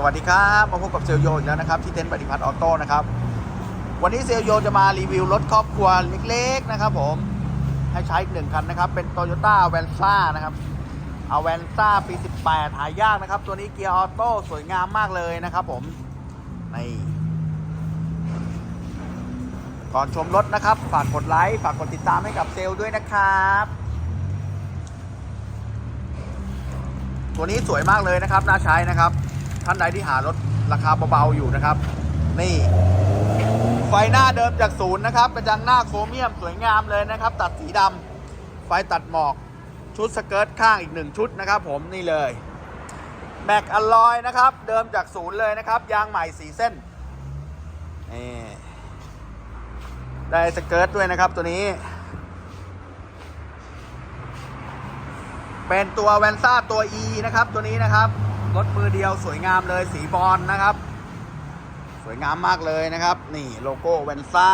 สวัสดีครับมาพบกับเซลโยอีกแล้วนะครับที่เต็นท์ปฏิพัฒน์ออโต้นะครับวันนี้เซลโยจะมารีวิวรถครอบครัวเล็กๆนะครับผมให้ใช้อีกหนึ่งคันนะครับเป็น t o y ยต้าแวนซ่านะครับเอาแวนซ่าปี 18 หายากนะครับ ตัวนี้เกียร์ออโต้สวยงามมากเลยนะครับผมในก่อนชมรถนะครับ ฝากกดไลค์ฝากกดติดตามให้กับเซลด้วยนะครับตัวนี้สวยมากเลยนะครับน่าใช้นะครับ ท่านใดที่หารถราคาเบาๆอยู่นะครับ นี่ ไฟหน้าเดิมจากศูนย์นะครับกระจังหน้าโครเมียมสวยงามเลยนะครับ ตัดสีดำไฟตัดหมอก ชุดสเกิร์ตข้างอีกหนึ่งชุดนะครับ ผมนี่เลยแม็กอลลอยนะครับ เดิมจากศูนย์เลยนะครับ ยางใหม่สีเส้นนี่ได้สเกิร์ตด้วยนะครับตัวนี้ เป็นตัวแวนซ่าตัว E นะครับตัวนี้นะครับ รถมือเดียวสวยงามเลยสีบอลนะครับ สวยงามมากเลยนะครับ นี่โลโก้แวนซ่า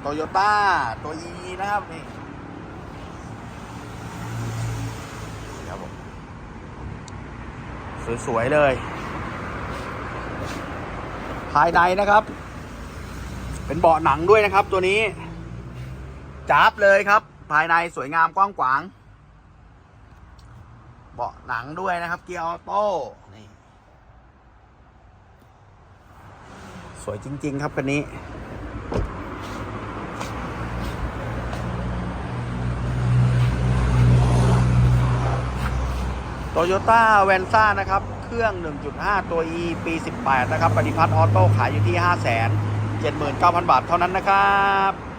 โตโยต้าตัว E นะครับนี่ครับผมสวยๆเลย ภายในนะครับ เป็นเบาะหนังด้วยนะครับตัวนี้จับเลยครับ ภายในสวยงามกว้างขวาง เบาะหนังด้วยนะครับ เกียร์ออโต้นี่สวยจริง ๆ ครับคันนี้ โตโยต้าแวนซ่านะครับ เครื่อง 1.5 ตัว E ปี 18 นะครับ ปฏิพัฒน์ออโต้ขายอยู่ที่ 5 7 9 0 0 0 บาทเท่านั้นนะครับ